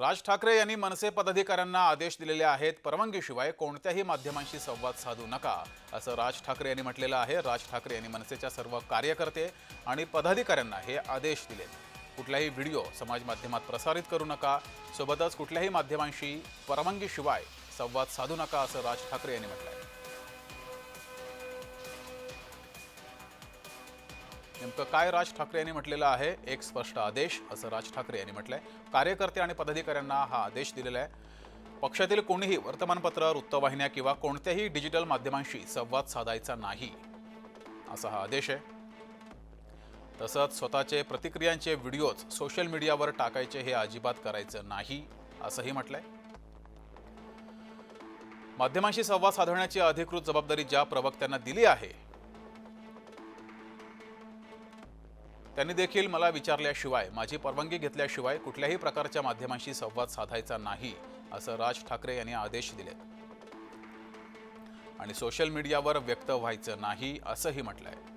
राज ठाकरे यांनी मनसे पदाधिकाऱ्यांना आदेश दिलेले आहेत. परवानगीशिवाय कोणत्याही माध्यमांशी संवाद साधू नका असं राज ठाकरे यांनी म्हटलेलं आहे. राज ठाकरे यांनी मनसेच्या सर्व कार्यकर्ते आणि पदाधिकाऱ्यांना हे आदेश दिलेत कुठलाही व्हिडिओ समाज माध्यमात प्रसारित करू नका. सोबतच कुठल्याही माध्यमांशी परवानगीशिवाय संवाद साधू नका असं राज ठाकरे यांनी म्हटलं आहे नेमकं काय राज ठाकरे यांनी म्हटलेलं आहे? एक स्पष्ट आदेश असं राज ठाकरे यांनी म्हटलंय. कार्यकर्ते आणि पदाधिकाऱ्यांना हा आदेश दिलेला आहे. पक्षातील कोणीही वर्तमानपत्र वृत्तवाहिन्या किंवा कोणत्याही डिजिटल माध्यमांशी संवाद साधायचा नाही. असा हा आदेश आहे. तसंच स्वतःचे प्रतिक्रियांचे व्हिडिओज सोशल मीडियावर टाकायचे हे अजिबात करायचं नाही असंही म्हटलंय. माध्यमांशी संवाद साधण्याची अधिकृत जबाबदारी ज्या प्रवक्त्यांना दिली आहे त्यांनी देखील मला विचारल्याशिवाय माझी परवानगी घेतल्याशिवाय कुठल्याही प्रकारच्या माध्यमांशी संवाद साधायचा नाही असं राज ठाकरे यांनी आदेश दिलेत. आणि सोशल मीडियावर व्यक्त व्हायचं नाही असंही म्हटलंय.